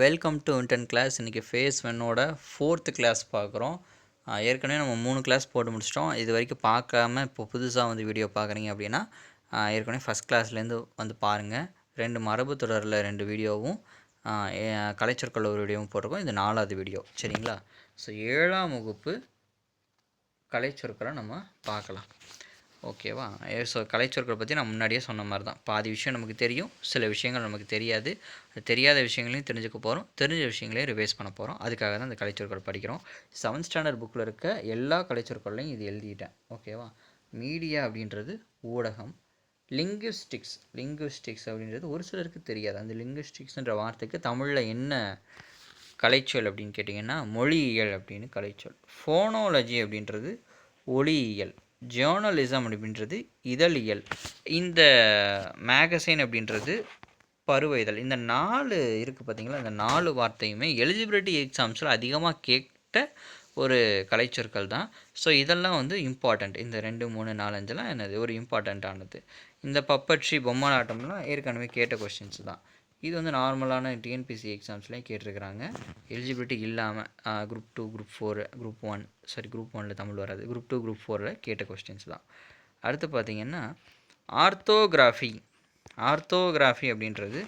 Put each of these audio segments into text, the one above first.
Welcome to in ten class இன்றைக்கி phase ஒன்னோட fourth class பார்க்குறோம். ஏற்கனவே நம்ம மூணு கிளாஸ் போட்டு முடிச்சிட்டோம். இது வரைக்கும் பார்க்காம இப்போ புதுசாக வந்து வீடியோ பார்க்குறீங்க அப்படின்னா ஏற்கனவே ஃபஸ்ட் கிளாஸ்லேருந்து வந்து பாருங்கள் ரெண்டு மரபு தொடரில் ரெண்டு வீடியோவும் கலைச்சொற்கள் ஒரு வீடியோவும் போட்டிருக்கோம். இது நாலாவது வீடியோ சரிங்களா? ஸோ ஏழாம் வகுப்பு கலைச்சொற்களை நம்ம பார்க்கலாம். ஓகேவா? ஸோ கலைச்சொற்களை பற்றி நான் முன்னாடியே சொன்ன மாதிரி தான் பாதி விஷயம் நமக்கு தெரியும் சில விஷயங்கள் நமக்கு தெரியாது. அது தெரியாத விஷயங்களையும் தெரிஞ்சுக்க போகிறோம் தெரிஞ்ச விஷயங்களையும் ரிவைஸ் பண்ண போகிறோம் அதுக்காக தான் இந்த கலைச்சொற்கள் படிக்கிறோம். செவன்த் ஸ்டாண்டர்ட் புக்கில் இருக்க எல்லா கலைச்சொற்களையும் இது எழுதிட்டேன். ஓகேவா? மீடியா அப்படின்றது ஊடகம். லிங்குஸ்டிக்ஸ் லிங்குஸ்டிக்ஸ் அப்படின்றது ஒரு சிலருக்கு தெரியாது. அந்த லிங்குஸ்டிக்ஸ்ன்ற வார்த்தைக்கு தமிழில் என்ன கலைச்சொல் அப்படின்னு கேட்டிங்கன்னா மொழியியல் அப்படின்னு கலைச்சொல். ஃபோனாலஜி அப்படின்றது ஒளியியல். ஜேர்னலிசம் அப்படின்றது இதழியல். இந்த மேகசைன் அப்படின்றது பருவ இதழ் இந்த நாலு இருக்குது பார்த்தீங்களா இந்த நாலு வார்த்தையுமே எலிஜிபிலிட்டி எக்ஸாம்ஸில் அதிகமாக கேட்ட ஒரு கலைச்சொற்கள் தான். ஸோ இதெல்லாம் வந்து இம்பார்ட்டண்ட் இந்த ரெண்டு மூணு நாலஞ்செல்லாம் என்னது? ஒரு இம்பார்ட்டண்ட்டானது இந்த பப்பட்ரி பொம்மலாட்டம்லாம் ஏற்கனவே கேட்ட கொஷின்ஸ் தான். இது வந்து நார்மலான டிஎன்பிசி எக்ஸாம்ஸ்லேயும் கேட்டிருக்கிறாங்க. எலிஜிபிலிட்டி இல்லாமல் group two group four group one sorry group ஒனில் தமிழ் வராது. குரூப் டூ குரூப் ஃபோரில் கேட்ட கொஸ்டின்ஸ் தான். அடுத்து பார்த்தீங்கன்னா ஆர்த்தோகிராஃபி. ஆர்த்தோகிராஃபி அப்படின்றது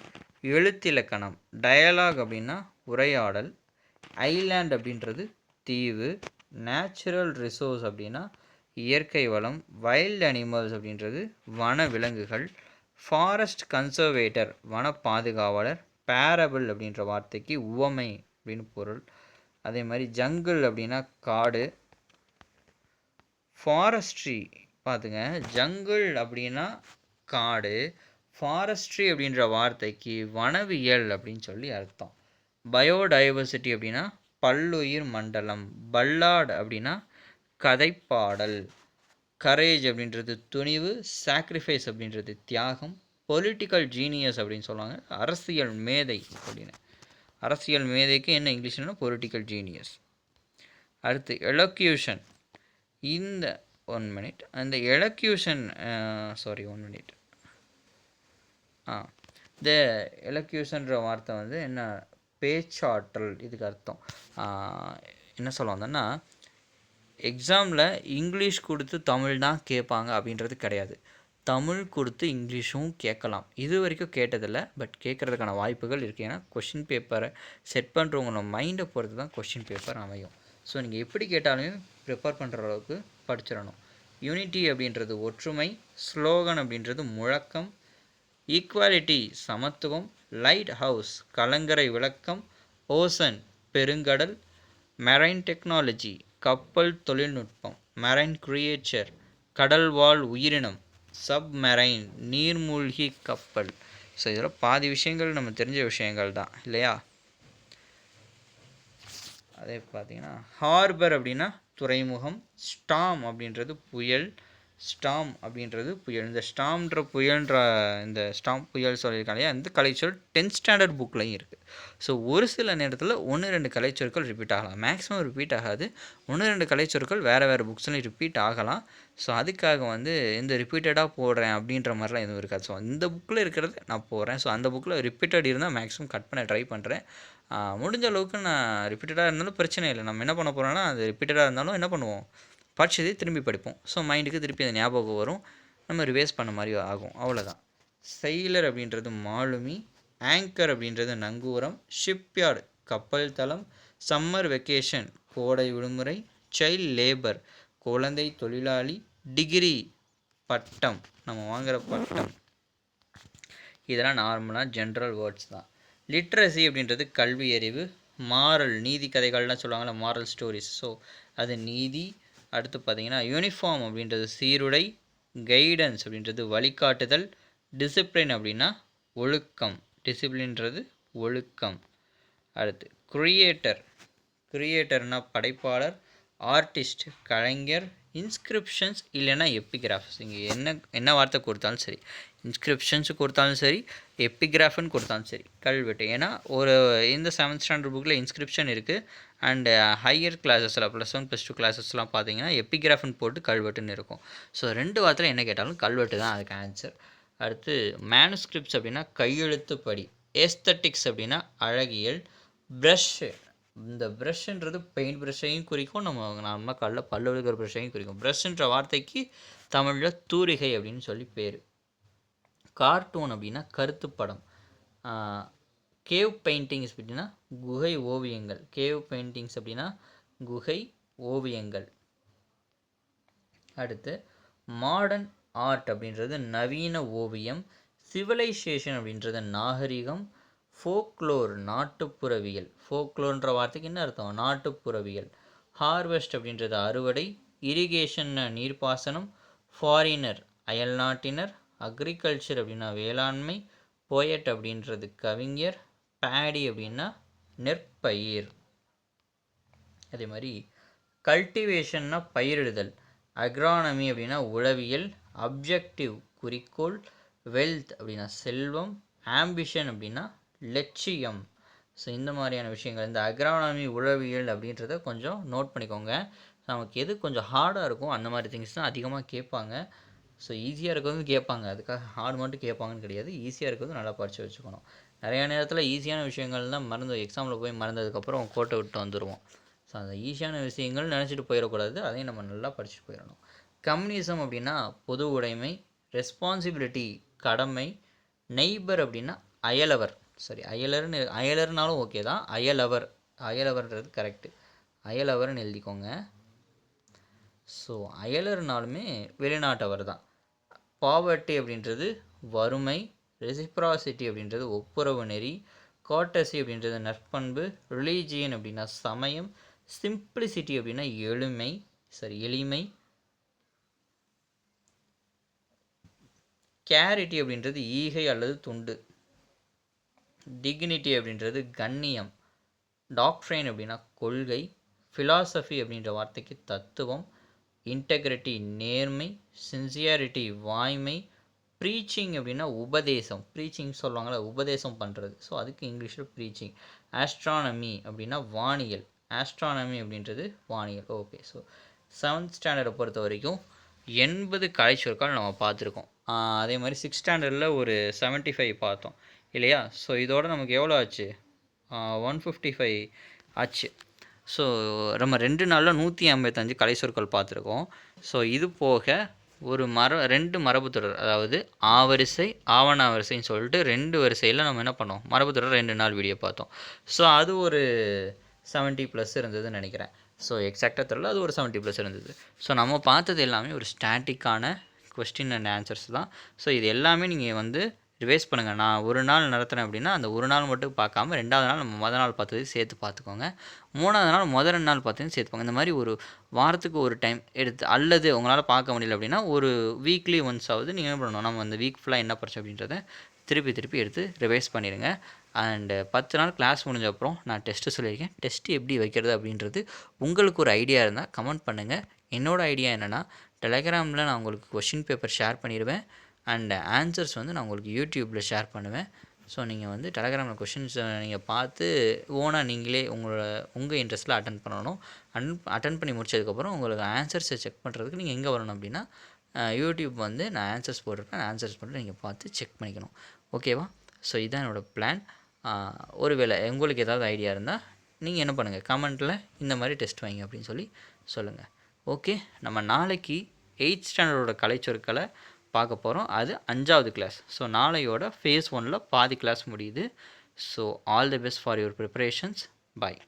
எழுத்திலக்கணம் டயலாக் அப்படின்னா உரையாடல் ஐலாண்ட் அப்படின்றது தீவு நேச்சுரல் ரிசோர்ஸ் அப்படின்னா இயற்கை வளம் வைல்டு அனிமல்ஸ் அப்படின்றது வன விலங்குகள் ஃபாரஸ்ட் கன்சர்வேட்டர் வன பாதுகாவலர் பேரபிள் அப்படின்ற வார்த்தைக்கு உவமை அப்படின்னு பொருள். அதே மாதிரி ஜங்கிள் அப்படின்னா காடு. ஃபாரஸ்ட்ரி பார்த்துங்க ஜங்கிள் அப்படின்னா காடு. ஃபாரஸ்ட்ரி அப்படின்ற வார்த்தைக்கு வனவியல் அப்படின்னு சொல்லி அர்த்தம். பயோடைவர்சிட்டி அப்படின்னா பல்லுயிர் மண்டலம். பல்லாட் அப்படின்னா கதைப்பாடல். கரேஜ் அப்படின்றது துணிவு. சாக்ரிஃபைஸ் அப்படின்றது தியாகம். பொலிட்டிக்கல் ஜீனியஸ் அப்படின்னு சொல்லுவாங்க. அரசியல் மேதை அப்படின்னு. அரசியல் மேதைக்கு என்ன இங்கிலீஷ்னா பொலிட்டிக்கல் ஜீனியஸ் அடுத்து எலக்யூஷன் இந்த ஒன் மினிட் அந்த எலக்யூஷன் சாரி ஒன் மினிட் ஆ இந்த எலக்யூஷன்ற வார்த்தை வந்து என்ன பேச்சாற்றல் இதுக்கு அர்த்தம். என்ன சொல்ல எக்ஸாமில் இங்கிலீஷ் கொடுத்து தமிழ் தான் கேட்பாங்க அப்படின்றது கிடையாது. தமிழ் கொடுத்து இங்கிலீஷும் கேட்கலாம். இது வரைக்கும் கேட்டதில்ல பட் கேட்குறதுக்கான வாய்ப்புகள் இருக்குது ஏன்னா கொஷின் பேப்பரை செட் பண்ணுறவங்களோட மைண்டை பொறுத்து தான் கொஷின் பேப்பர் அமையும். ஸோ நீங்கள் எப்படி கேட்டாலும் ப்ரிப்பேர் பண்ணுற அளவுக்கு படிச்சிடணும். யூனிட்டி அப்படின்றது ஒற்றுமை ஸ்லோகன் அப்படின்றது முழக்கம் ஈக்குவாலிட்டி சமத்துவம் லைட் ஹவுஸ் கலங்கரை விளக்கம் ஓசன் பெருங்கடல் மெரைன் டெக்னாலஜி கப்பல் தொழில்நுட்பம் மெரைன் கிரியேச்சர் கடல்வாழ் உயிரினம் சப்மெரைன் நீர்மூழ்கி கப்பல். ஸோ இதில் பாதி விஷயங்கள் நம்ம தெரிஞ்ச விஷயங்கள் தான் இல்லையா? அதே பார்த்தீங்கன்னா ஹார்பர் அப்படின்னா துறைமுகம் ஸ்டாம் அப்படின்றது புயல் ஸ்டாம் அப்படின்றது புயல். இந்த ஸ்டாம்ன்ற புயல்ன்ற இந்த ஸ்டாம் புயல் சொல்லியிருக்காங்க இல்லையா? இந்த கலைச்சொல் டென்த் ஸ்டாண்டர்ட் புக்லையும் இருக்குது ஸோ ஒரு சில நேரத்தில் ஒன்று ரெண்டு கலைச்சொற்கள் ரிப்பீட் ஆகலாம். மேக்ஸிமம் ரிப்பீட் ஆகாது. ஒன்று ரெண்டு கலைச்சொற்கள் வேறு வேறு புக்ஸ்லையும் ரிப்பீட் ஆகலாம். ஸோ அதுக்காக வந்து இந்த ரிப்பீட்டடாக போடுறேன் அப்படின்ற மாதிரிலாம் எதுவும் இருக்காது. ஸோ இந்த புக்கில் இருக்கிறது நான் போடுறேன். ஸோ அந்த புக்கில் ரிப்பீட்டட் இருந்தால் மேக்ஸிமம் கட் பண்ண ட்ரை பண்ணுறேன் முடிஞ்ச அளவுக்கு நான் ரிப்பீட்டடாக இருந்தாலும் பிரச்சனை இல்லை. நம்ம என்ன பண்ண போகிறோம்னா அது ரிப்பீட்டடாக இருந்தாலும் என்ன பண்ணுவோம்? படித்ததே திரும்பி படிப்போம். ஸோ மைண்டுக்கு திருப்பி அந்த ஞாபகம் வரும். நம்ம ரிவைஸ் பண்ண மாதிரி ஆகும். அவ்வளோதான் செயலர் அப்படின்றது மாலுமி ஆங்கர் அப்படின்றது நங்கூரம் ஷிப்யார்டு கப்பல் தளம் சம்மர் வெக்கேஷன் கோடை விடுமுறை சைல்ட் லேபர் குழந்தை தொழிலாளி டிகிரி பட்டம் நம்ம வாங்குகிற பட்டம். இதெல்லாம் நார்மலாக ஜென்ரல் வேர்ட்ஸ் தான். லிட்ரஸி அப்படின்றது கல்வி அறிவு மாரல் நீதி கதைகள்லாம் சொல்லுவாங்கள்ல மாரல் ஸ்டோரிஸ் ஸோ அது நீதி அடுத்து பார்த்தீங்கன்னா யூனிஃபார்ம் அப்படின்றது சீருடை கைடன்ஸ் அப்படின்றது வழிகாட்டுதல் டிசிப்ளின் அப்படின்னா ஒழுக்கம். டிசிப்ளின்றது ஒழுக்கம். அடுத்து கிரியேட்டர் கிரியேட்டர்னா படைப்பாளர் ஆர்டிஸ்ட் கலைஞர் இன்ஸ்கிரிப்ஷன்ஸ் இல்லைன்னா எப்பிகிராஃப்ஸ் இங்கே என்ன என்ன வார்த்தை கொடுத்தாலும் சரி. இன்ஸ்கிரிப்ஷன்ஸ் கொடுத்தாலும் சரி எப்பிகிராஃப்னு கொடுத்தாலும் சரி. கல்வெட்டு. ஏன்னா ஒரு இந்த செவன்த் ஸ்டாண்டர்ட் புக்கில் இன்ஸ்கிரிப்ஷன் இருக்குது அண்டு ஹையர் கிளாஸஸில் ப்ளஸ் ஒன் ப்ளஸ் டூ கிளாஸஸ்லாம் பார்த்தீங்கன்னா எப்பிகிராஃப்னு போட்டு கல்வெட்டுன்னு இருக்கும். ஸோ ரெண்டு வார்த்தையில் என்ன கேட்டாலும் கல்வெட்டு தான் அதுக்கு ஆன்சர் அடுத்து மேனுஸ்கிரிப்ட்ஸ் அப்படின்னா கையெழுத்து படி ஏஸ்தட்டிக்ஸ் அப்படின்னா அழகியல். ப்ரஷ்ஷு இந்த ப்ரஷ்ன்றது பெயிண்ட் ப்ரஷ்ஷையும் குறிக்கும் நம்ம நம்ம கல்ல பல்லு விழுக்கிற ப்ரஷ்ஷையும் குறிக்கும். ப்ரஷ்ன்ற வார்த்தைக்கு தமிழில் தூரிகை அப்படின்னு சொல்லி பேர். கார்ட்டூன் அப்படின்னா கருத்து படம். கேவ் பெயிண்டிங்ஸ் அப்படின்னா குகை ஓவியங்கள். கேவ் பெயிண்டிங்ஸ் அப்படின்னா குகை ஓவியங்கள். அடுத்து மாடர்ன் ஆர்ட் அப்படின்றது நவீன ஓவியம். சிவிலைசேஷன் அப்படின்றது நாகரிகம். ஃபோக்லோர் நாட்டுப்புறவியல். ஃபோக்லோர்ன்ற வார்த்தைக்கு என்ன அர்த்தம்? நாட்டுப்புறவியல். ஹார்வெஸ்ட் அப்படின்றது அறுவடை இரிகேஷன் நீர்ப்பாசனம் ஃபாரினர் அயல்நாட்டினர் அக்ரிகல்ச்சர் அப்படின்னா வேளாண்மை போயட் அப்படின்றது கவிஞர் பேடி அப்படின்னா நெற்பயிர். அதே மாதிரி கல்டிவேஷன்னா பயிரிடுதல். அக்ரானமி அப்படின்னா உளவியல் அப்ஜெக்டிவ் குறிக்கோள் வெல்த் அப்படின்னா செல்வம் ஆம்பிஷன் அப்படின்னா லட்சியம். ஸோ இந்த மாதிரியான விஷயங்கள் இந்த அக்ரானமி உளவியல் அப்படின்றத கொஞ்சம் நோட் பண்ணிக்கோங்க. நமக்கு எது கொஞ்சம் ஹார்டாக இருக்கும் அந்த மாதிரி திங்ஸ் தான் அதிகமாக கேட்பாங்க. ஸோ ஈஸியாக இருக்கிறது கேட்பாங்க. அதுக்காக ஹார்டு மட்டும் கேட்பாங்கன்னு கிடையாது. ஈஸியாக இருக்கிறது நல்லா படித்து வச்சுக்கணும். நிறையா நேரத்தில் ஈஸியான விஷயங்கள் தான் மறந்து எக்ஸாமில் போய் மறந்ததுக்கப்புறம் கோட்டை விட்டு வந்துடுவோம் ஸோ அந்த ஈஸியான விஷயங்கள் நினச்சிட்டு போயிடக்கூடாது. அதையும் நம்ம நல்லா படிச்சுட்டு போயிடணும். கம்யூனிசம் அப்படின்னா பொது உடைமை ரெஸ்பான்சிபிலிட்டி கடமை நெய்பர் அப்படின்னா அயலவர். சரி அயலர்னு அயலர்னாலும் ஓகே தான். அயலவர் அயலவர்ன்றது கரெக்டு அயலவர்னு எழுதிக்கோங்க. ஸோ அயலர்னாலுமே வெளிநாட்டவர் தான். பாவர்ட்டி அப்படின்றது வறுமை ரெசிப்ராசிட்டி அப்படின்றது ஒப்புரவு நெறி காட்டசி அப்படின்றது நற்பண்பு ரிலீஜியன் அப்படின்னா சமயம் சிம்பிளிசிட்டி அப்படின்னா எளிமை சரி எளிமை. கேரிட்டி அப்படின்றது ஈகை அல்லது துண்டு. டிக்னிட்டி அப்படின்றது கண்ணியம் டாக்ட்ரைன் அப்படின்னா கொள்கை ஃபிலாசபி அப்படின்ற வார்த்தைக்கு தத்துவம் இன்டெகிரிட்டி நேர்மை சின்சியாரிட்டி வாய்மை ப்ரீச்சிங் அப்படின்னா உபதேசம் ப்ரீச்சிங் சொல்லுவாங்கள்ல உபதேசம் பண்ணுறது ஸோ அதுக்கு இங்கிலீஷில் ப்ரீச்சிங் ஆஸ்ட்ரானமி அப்படின்னா வானியல். ஆஸ்ட்ரானமி அப்படின்றது வானியல். ஓகே ஸோ செவன்த் ஸ்டாண்டர்டை பொறுத்த வரைக்கும் எண்பது கலை சொற்கள் நம்ம பார்த்துருக்கோம். அதே மாதிரி சிக்ஸ் ஸ்டாண்டர்டில் ஒரு செவன்ட்டி ஃபைவ் பார்த்தோம். இல்லையா? ஸோ இதோட நமக்கு எவ்வளோ ஆச்சு? ஒன் ஃபிஃப்டி ஃபைவ் ஆச்சு. ஸோ நம்ம ரெண்டு நாளில் நூற்றி ஐம்பத்தஞ்சு கலை சொற்கள் பார்த்துருக்கோம். ஸோ இது போக ஒரு மர ரெண்டு மரபுத்தொடர் அதாவது ஆவரிசை ஆவணாவரிசைன்னு சொல்லிட்டு ரெண்டு வரிசையில் நம்ம என்ன பண்ணோம்? மரபுத்தொடர் ரெண்டு நாள் வீடியோ பார்த்தோம். ஸோ அது ஒரு செவன்ட்டி ப்ளஸ் இருந்ததுன்னு நினைக்கிறேன். ஸோ எக்ஸாக்டாக தெரில அது ஒரு செவன்ட்டி ப்ளஸ் இருந்தது. ஸோ நம்ம பார்த்தது எல்லாமே ஒரு ஸ்டாட்டிக்கான கொஸ்டின் அண்ட் ஆன்சர்ஸ் தான். ஸோ இது எல்லாமே நீங்கள் வந்து ரிவைஸ் பண்ணுங்கள் நான் ஒரு நாள் நடத்துகிறேன் அப்படின்னா அந்த ஒரு நாள் மட்டும் பார்க்காம ரெண்டாவது நாள் நம்ம மொதல் நாள் பார்த்ததையும் சேர்த்து பார்த்துக்கோங்க. மூணாவது நாள் முதல் ரெண்டு நாள் பார்த்ததையும் சேர்த்துக்கோங்க இந்த மாதிரி ஒரு வாரத்துக்கு ஒரு டைம் எடுத்து அல்லது உங்களால் பார்க்க முடியல அப்படின்னா ஒரு வீக்லி ஒன்ஸ் ஆகுது நீங்கள் என்ன பண்ணணும்? நம்ம அந்த வீக் ஃபுல்லாக என்ன படிச்சோம் அப்படின்றத திருப்பி திருப்பி எடுத்து ரிவைஸ் பண்ணிடுங்க அண்டு பத்து நாள் கிளாஸ் முடிஞ்ச அப்புறம் நான் டெஸ்ட்டு சொல்லியிருக்கேன். டெஸ்ட்டு எப்படி வைக்கிறது அப்படின்றது உங்களுக்கு ஒரு ஐடியா இருந்தால் கமெண்ட் பண்ணுங்கள் என்னோடய ஐடியா என்னென்னா டெலகிராமில் நான் உங்களுக்கு கொஷின் பேப்பர் ஷேர் பண்ணிடுவேன் அண்ட் ஆன்சர்ஸ் வந்து நான் உங்களுக்கு யூடியூப்பில் ஷேர் பண்ணுவேன். ஸோ நீங்கள் வந்து டெலகிராமில் கொஷின்ஸை நீங்கள் பார்த்து ஓனாக நீங்களே உங்களோட உங்கள் இன்ட்ரெஸ்ட்டில் அட்டன் பண்ணணும். அன் அட்டன் பண்ணி முடிச்சதுக்கப்புறம் உங்களுக்கு ஆன்சர்ஸை செக் பண்ணுறதுக்கு நீங்கள் எங்கே வரணும் அப்படின்னா யூடியூப் வந்து நான் ஆன்சர்ஸ் போட்டிருப்பேன். ஆன்சர்ஸ் போட்டு நீங்கள் பார்த்து செக் பண்ணிக்கணும். ஓகேவா ஸோ இதுதான் என்னோடய பிளான் ஒருவேளை உங்களுக்கு ஏதாவது ஐடியா இருந்தால் நீங்கள் என்ன பண்ணுங்கள் கமெண்ட்டில் இந்த மாதிரி டெஸ்ட் வைங்க அப்படின்னு சொல்லி சொல்லுங்கள் ஓகே நம்ம நாளைக்கு எயித் ஸ்டாண்டர்டோட கலைச்சொற்களை பார்க்க போகிறோம் அது அஞ்சாவது கிளாஸ் ஸோ நாளையோட ஃபேஸ் ஒனில் பாதி கிளாஸ் முடியுது. So all the best for your preparations bye